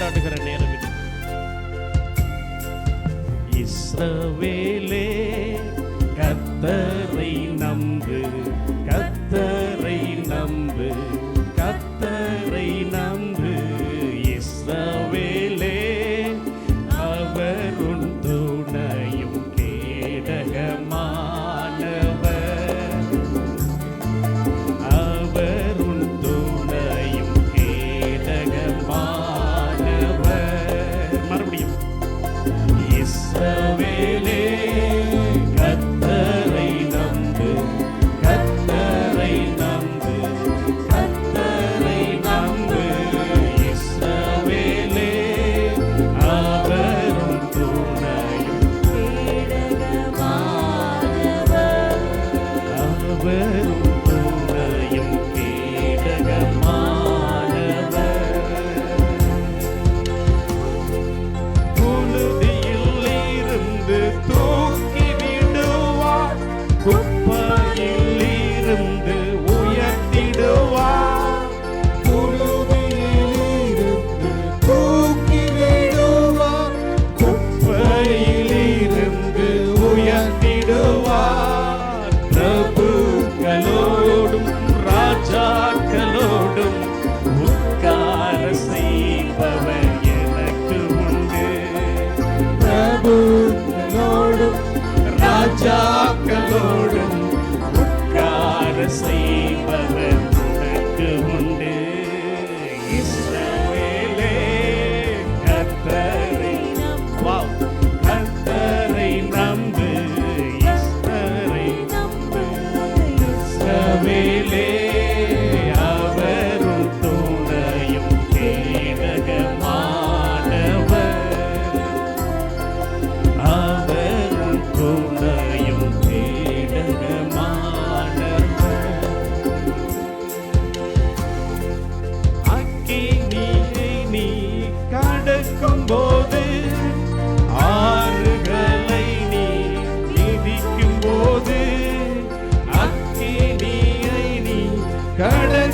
கொண்டாடுகிற நேரம் இது. இஸ்ரவேலே கத்தர் ராஜாக்களோடும் கடக்கும்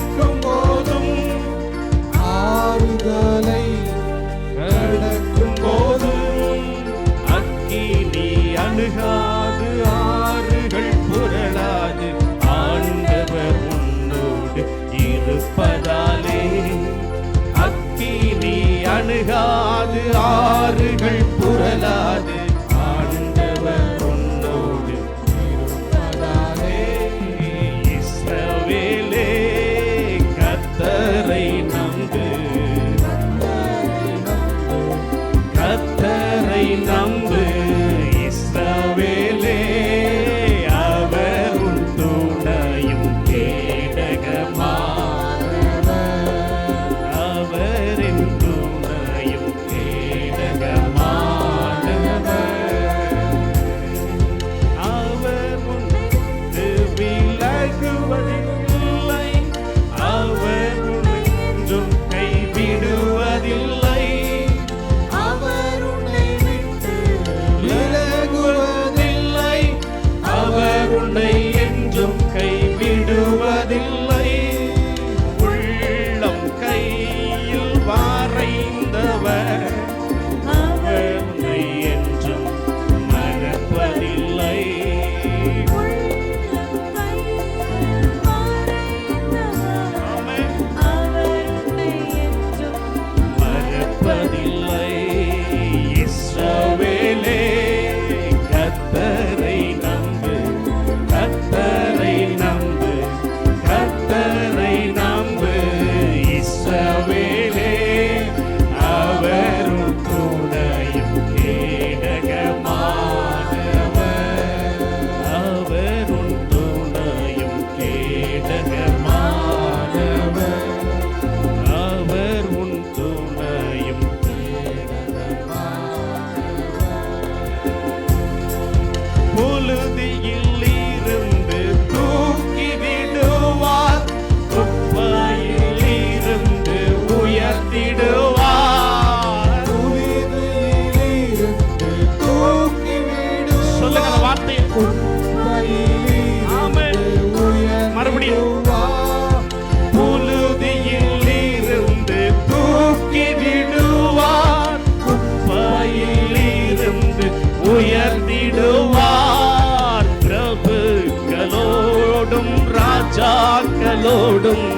ராஜாக்களோடும்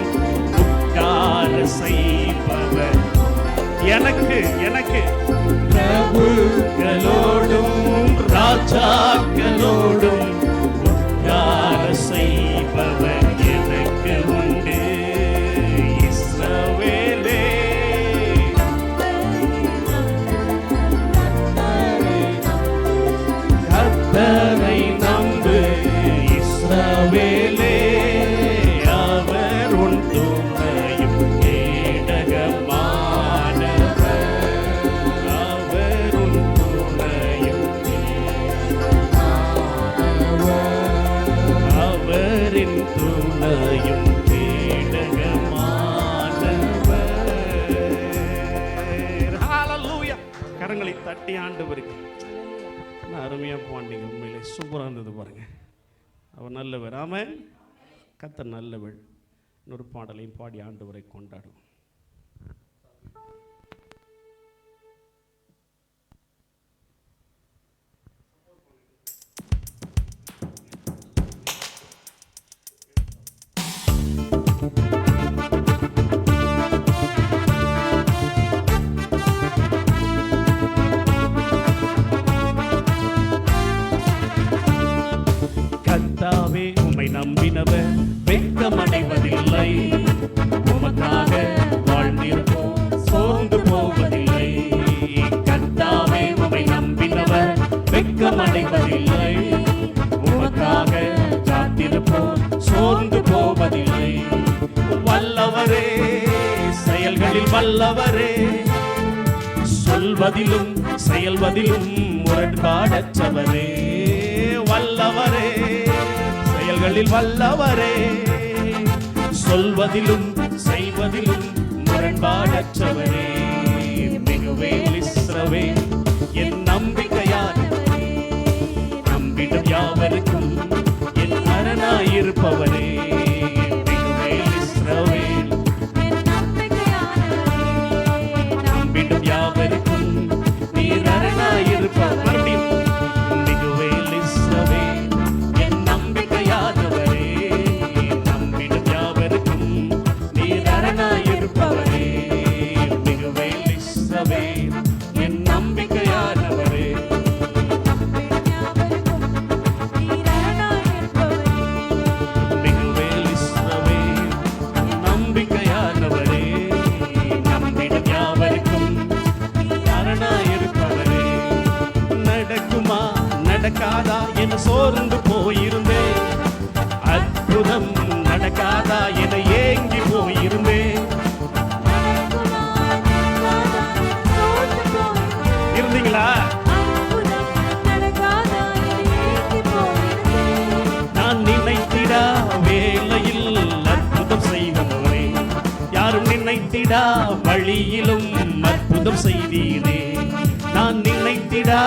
உட்கார செய்பவர். எனக்கு எனக்கு. பிரபுக்களோடும் ராஜாக்களோடும் துணையும் கேடகமானவர் ஹalleluya கரங்களை தட்டி ஆண்டவருக்கு. என்ன அருமையாக பாண்டிங்க உண்மையிலே. சூப்பராக இருந்தது பாருங்க. அவர் நல்லவர். ஆமாம் கத்த நல்லவள் இன்னொரு பாடலையும் பாடி ஆண்டவரை கொண்டாடுவோம். கத்தாவே உம்மை நம்பினவர் வெட்கமடைவதில்லை. உமக்காக வாழ்ந்திருப்போம் சோர்ந்து போவதில்லை. கத்தாவே உம்மை நம்பினவர் வெட்கமடைவதில்லை. உமக்காக காத்திருப்போம் சோர்ந்து போவதில்லை. வல்லவரே செயல்களில் வல்லவரே. சொல்வதிலும் செயல்வதிலும் முரண்பாடற்றவரே. வல்லவரே. செயல்களில் வல்லவரே. சொல்வதிலும் செய்வதிலும் முரண்பாடற்றவரே. மிகவே இஸ்ரவே என் நம்பிக்கையார் நம்பிடும் யாவருக்கும் என் அரணாயிருப்பவரே. மிகுவேல் இஸ்ரவேல் நம்பிடும் யாவருக்கும் நீ அரணாயிருப்பவர். நினைத்திடா வழியிலும் அற்புதம் செய்தீரே நான் நினைத்திடா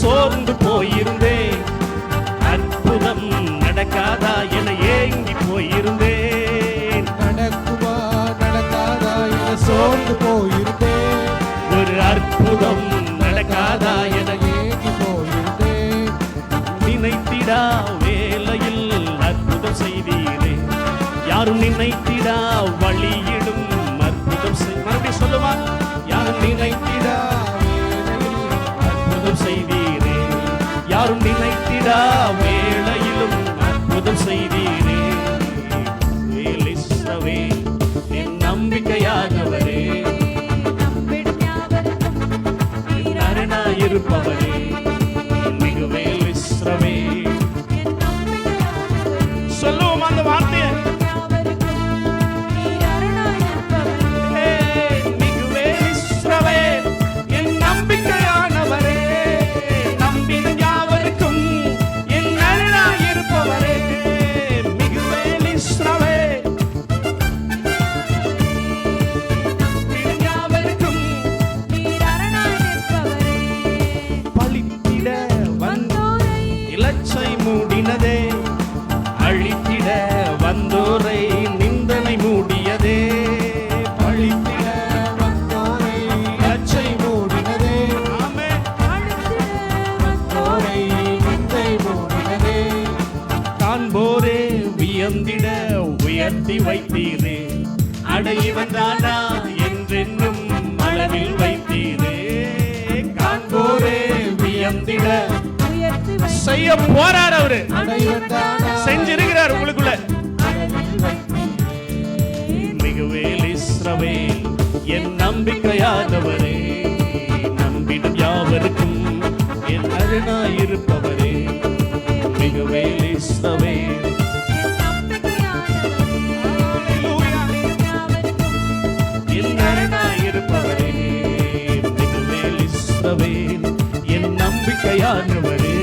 சோர்ந்து போயிருந்தேன். அற்புதம் நடக்காதா என ஏங்கி போயிருந்தேன். நடக்குமா நடக்காதா என சோர்ந்து போயிருந்தேன். ஒரு அற்புதம் நடக்காதா என ஏங்கி போயிருந்தேன். நினைத்திடா வேலையில் அற்புதம் செய்தீரே. யாரும் நினைத்திடா உயர்த்தி வைத்தீரே. அடையவன் தானா என்றென்னும் அளவில் வைத்தீரே. காண்போரே வியந்திட. செய்ய போறார் அவரு. செஞ்சிருக்கிறார் உங்களுக்குள்ள. மிகுவேல் இஸ்ரவேல் என் நம்பிக்கையானவரே நம்பிடும் யாவருக்கும் என் அருணாயிருப்பவரே. இஸ்ரவேல் என் நம்பிக்கையானவரே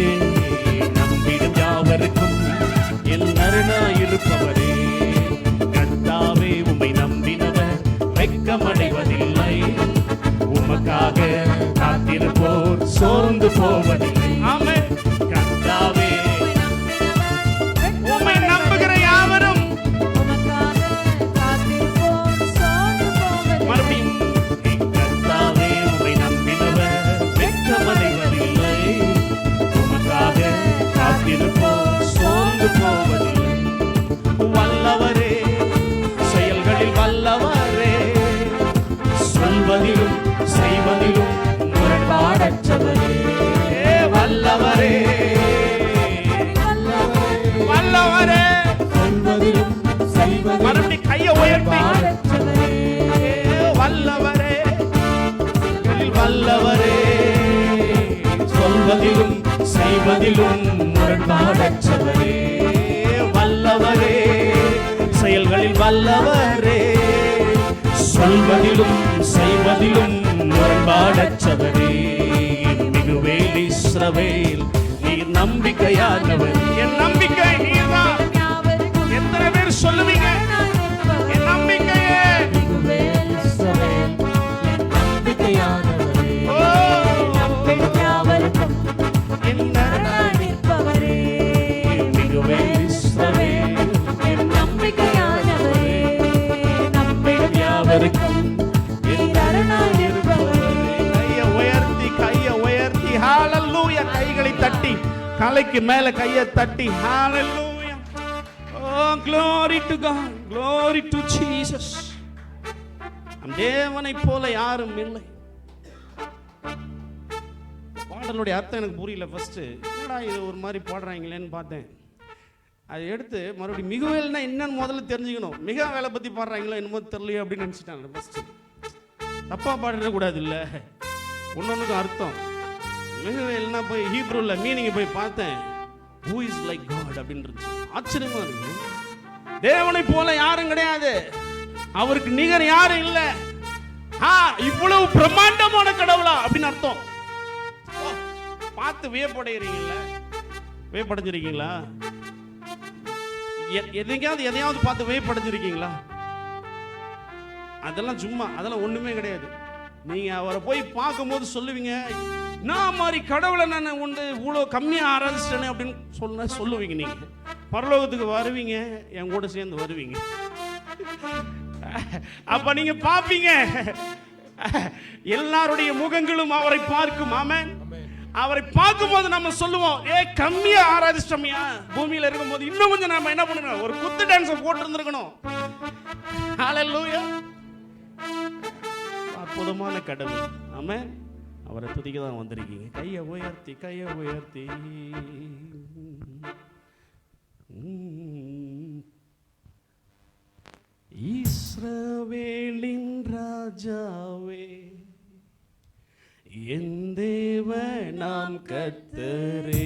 நம்பிடும் யாவருக்கும் என் அரணாயிருப்பவரே கர்த்தாவே உம்மை நம்பினவர் வெட்கமடைவதில்லை. உமக்காக காத்திருப்போர் சோர்ந்து போவதில்லை. ஆமே சொல்வதிலும் செய்வதிலும் மறுபடியும் கையை உயர்த்தி. வல்லவரே வல்லவரே. சொல்வதிலும் செய்வதிலும் முரண்பாடற்றவரே வல்லவரே செயல்களில் வல்லவரே. சொல்வதிலும் செய்வதிலும் முரண்பாடற்றவரே மிகுவேல் இஸ்ரவேல் நீர் நம்பிக்கையானவர். என் நம்பிக்கை நீர்தான். சொல்லுவீங்க? என் நம்பிக்கையே. யாவருக்கும் உயர்த்தி கையை உயர்த்தி. ஹalleluya கைகளை தட்டி தலைக்கு மேல கையை தட்டி. ஓ glory to god. Glory to jesus. நம் தேவனைப் போல யாரும் இல்லை. பாடலுடைய அர்த்தம் எனக்கு புரியல ஃபஸ்ட்டு என்னடா இது ஒரு மாதிரி பாடுறாங்களேன்னு பார்த்தேன். அதை எடுத்து மறுபடியும் மிகுவேல்னா என்னன்னு முதல்ல தெரிஞ்சுக்கணும். மிக வேலை பற்றி பாடுறாங்களோ என்னமோ தெரியலையோ அப்படின்னு நினச்சிட்டாங்க ஃபஸ்ட்டு தப்பாக பாடிடக்கூடாது இல்லை ஒன்னொன்றுக்கும் அர்த்தம். மிகுவேல்னா போய் ஹீப்ரூவில் மீனிங்கை போய் பார்த்தேன். ஹூ இஸ் லைக் காட் அப்படின்னு இருந்துச்சு ஆச்சரியமா இருக்கும் தேவனை போல யாரும் கிடையாது. அவருக்கு நிகர் யாரும் இல்லை. ஆ இவ்வளவு பிரம்மாண்டமான கடவுளா அப்படின்னு அர்த்தம். பார்த்து வியப்படைகிறீங்களா வியப்படைஞ்சிருக்கீங்களா? எதையாவது எதையாவது பார்த்து வியப்படைஞ்சிருக்கீங்களா? அதெல்லாம் சும்மா அதெல்லாம் ஒண்ணுமே கிடையாது. நீங்க அவரை போய் பார்க்கும்போது சொல்லுவீங்க நான் மாதிரி கடவுளை நான் உண்டு? இவ்வளோ கம்மியாக ஆராதிச்சிட்டேனே அப்படின்னு சொன்ன சொல்லுவீங்க நீங்கள் பரலோகத்துக்கு வருவீங்க என் கூட சேர்ந்து வருவீங்க. அப்ப நீங்க பாப்பீங்க. எல்லாருடைய முகங்களும் அவரை பார்க்கும். ஆமன். அவரை பார்க்கும்போது நம்ம சொல்லுவோம் ஏ கம்மியா ஆராதிச்சிட்டோம்யா. பூமியில இருக்கும்போது இன்னும் கொஞ்சம் நாம என்ன பண்ணணும் ஒரு குத்து டான்ஸ் போட்டு இருந்திருக்கணும் அற்புதமான கடவுள். ஆம அவரை துதிக்க தான் வந்திருக்கீங்க. கையை உயர்த்தி கையை உயர்த்தி. இஸ்ரவேலின் ராஜாவே என் தேவ நாம் கத்தரே.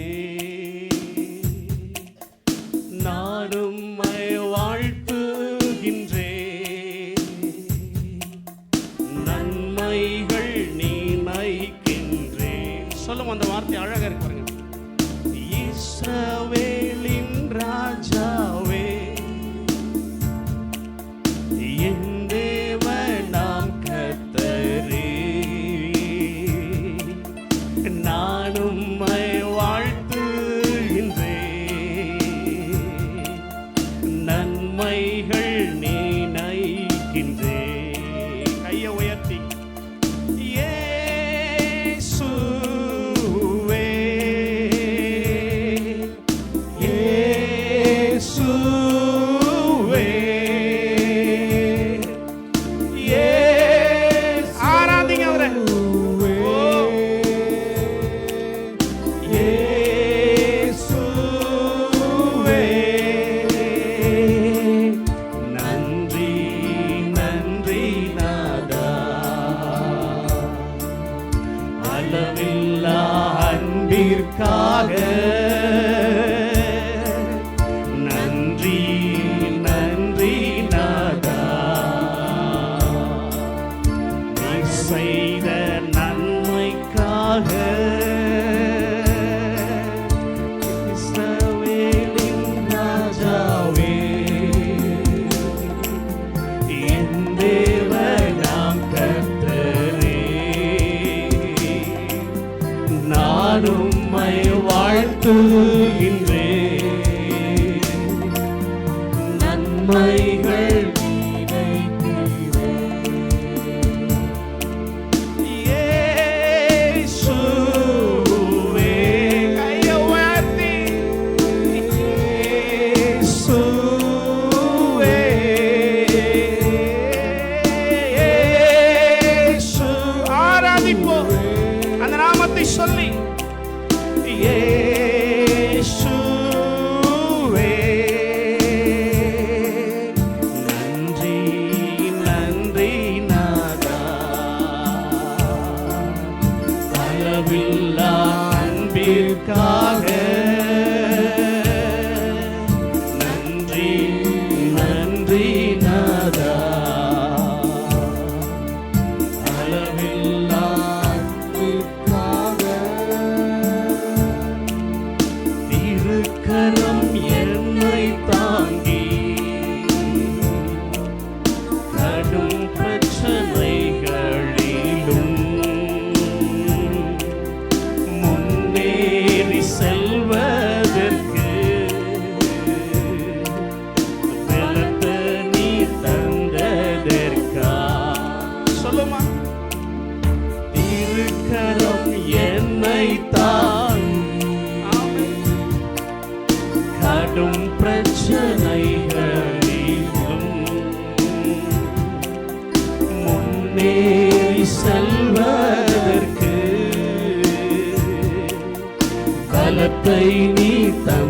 கரம் என்னை தான். கடும் பிரச்சனைகளிலும் முன்னேறி செல்வதற்கு பலத்தை நீ தந்ததற்கா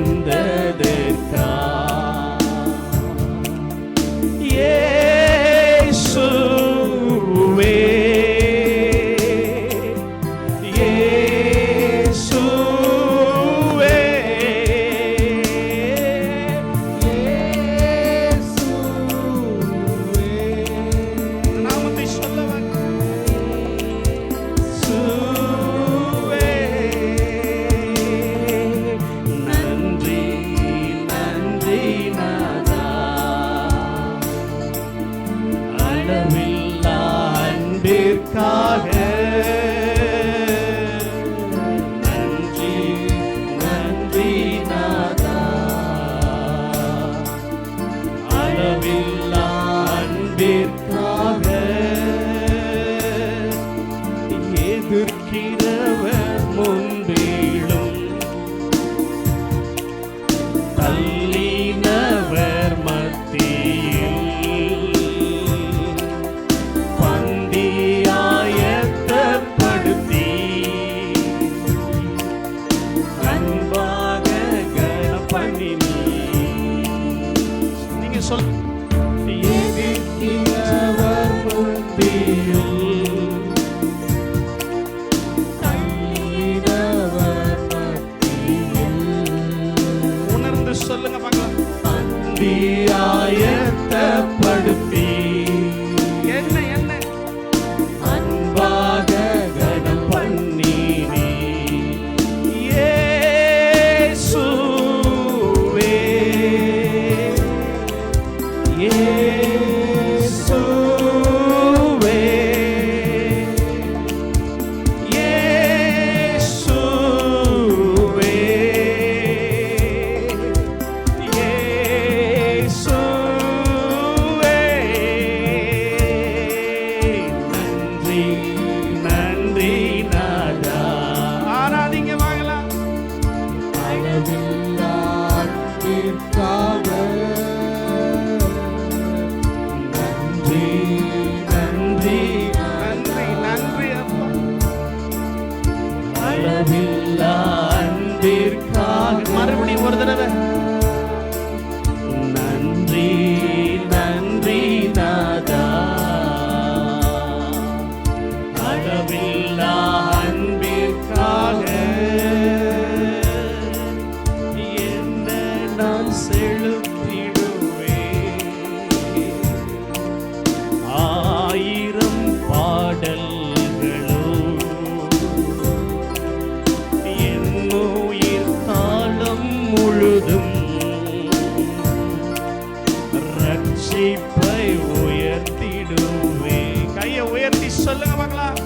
ரட்சிப்பை உயர்த்திடுவே கையை உயர்த்தி சொல்லுங்க பார்க்கலாம்.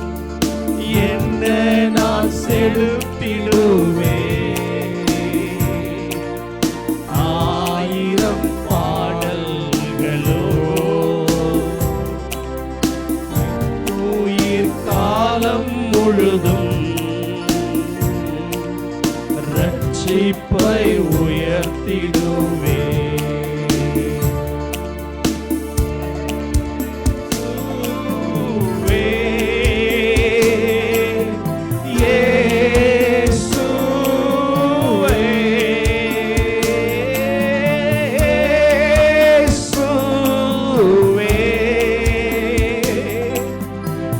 என்ன நான் செலுத்திடுவே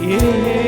yeah.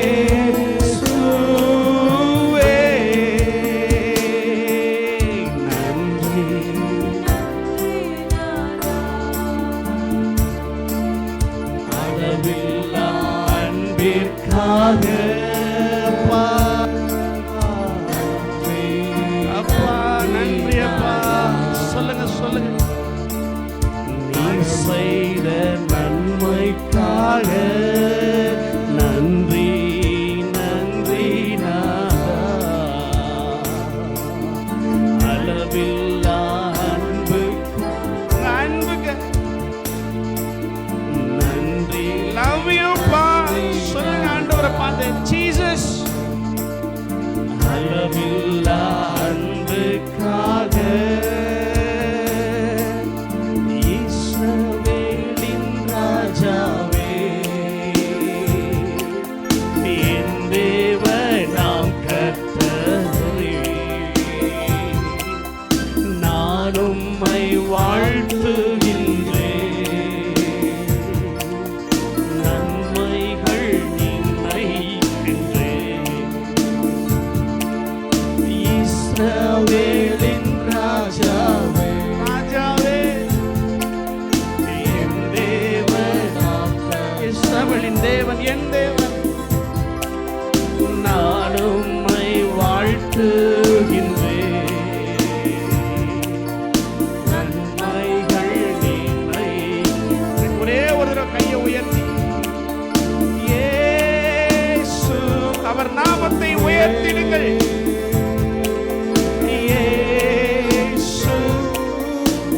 அவர் நாமத்தை உயர்த்திடுங்கள்.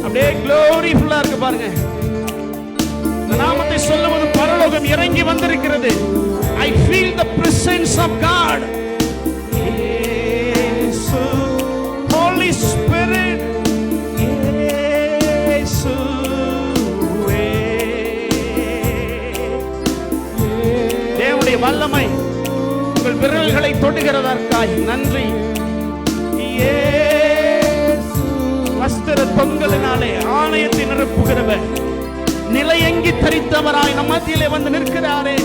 அப்படியே க்ளோரிஃபுல்லா இருக்கு பாருங்க. நாமத்தை சொல்லுவது பரலோகம் இறங்கி வந்திருக்கிறது. I feel the presence of God holy spirit தேவனுடைய வல்லமை. உங்கள் விரல்களை தொடுகிறதற்காய் நன்றி. வஸ்திர பொங்கலினாலே ஆணையத்தை நிரப்புகிறவர். நிலையங்கி தரித்தவராய் நம் மத்தியிலே வந்து நிற்கிறாரே.